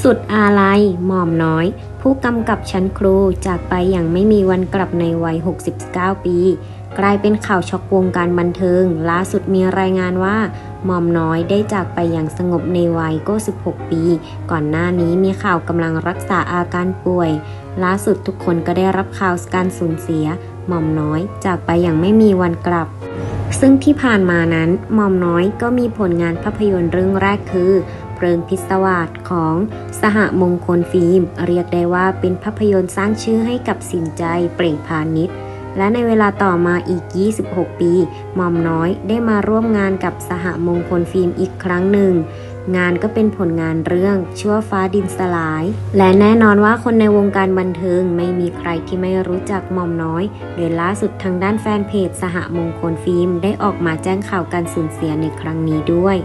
สุดอาลัยหม่อมน้อย ผู้กำกับชั้นครูจากไปอย่างไม่มีวันกลับในวัย 69 ปี กลายเป็นข่าวช็อกวงการบันเทิง ล่าสุดมีรายงานว่าหม่อมน้อยได้จากไปอย่างสงบในวัยก็ 16 ปี ก่อนหน้านี้มีข่าวกำลังรักษาอาการป่วย ล่าสุดทุกคนก็ได้รับข่าวการสูญเสีย หม่อมน้อยจากไปอย่างไม่มีวันกลับ ซึ่งที่ผ่านมานั้นหม่อมน้อยก็มีผลงานภาพยนตร์เรื่องแรกคือ เพลิงพิศวาสของสหมงคลฟิล์ม เรียกได้ว่าเป็นภาพยนตร์สร้างชื่อให้กับสินใจเปล่งพาณิชย์และในเวลาต่อมาอีก 26 ปีหม่อมน้อยได้มาร่วมงานกับสหมงคลฟิล์มอีกครั้งหนึ่ง งานก็เป็นผลงานเรื่องชั่วฟ้าดินสลาย และแน่นอนว่าคนในวงการบันเทิงไม่มีใครที่ไม่รู้จักหม่อมน้อย โดยล่าสุดทางด้านแฟนเพจสหมงคลฟิล์ม ได้ออกมาแจ้งข่าวการสูญเสียในครั้งนี้ด้วย